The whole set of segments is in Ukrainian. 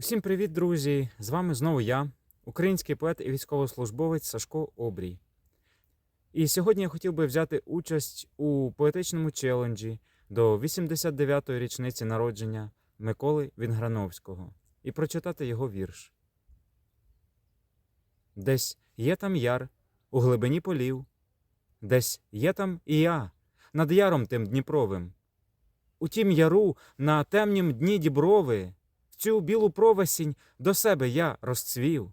Усім привіт, друзі! З вами знову я, український поет і військовослужбовець Сашко Обрій. І сьогодні я хотів би взяти участь у поетичному челенджі до 89-ї річниці народження Миколи Вінграновського і прочитати його вірш. Десь є там яр у глибині полів, десь є там і я над яром тим Дніпровим. У тім яру на темнім дні діброви цю білу провесінь до себе я розцвів.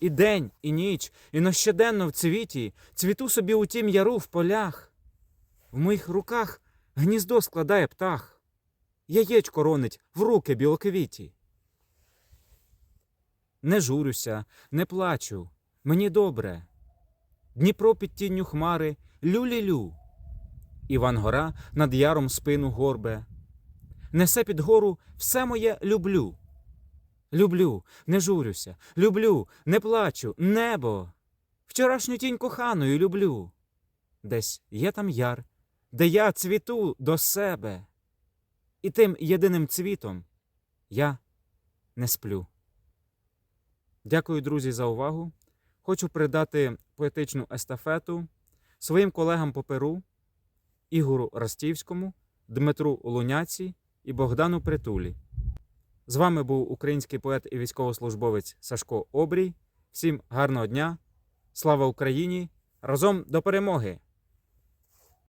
І день, і ніч, і нощоденно в цвіті цвіту собі у тім яру в полях. В моїх руках гніздо складає птах, яєчко ронить в руки білоквіті. Не журюся, не плачу, мені добре. Дніпро під тінню хмари лю-лі-лю. Іван Гора над яром спину горбе. Несе під гору все моє люблю. Люблю, не журюся, люблю, не плачу, небо. Вчорашню тінь коханою люблю. Десь є там яр, де я цвіту до себе. І тим єдиним цвітом я не сплю. Дякую, друзі, за увагу. Хочу передати поетичну естафету своїм колегам по Перу, Ігору Ростівському, Дмитру Луняці і Богдану Притулі. З вами був український поет і військовослужбовець Сашко Обрій. Всім гарного дня! Слава Україні! Разом до перемоги!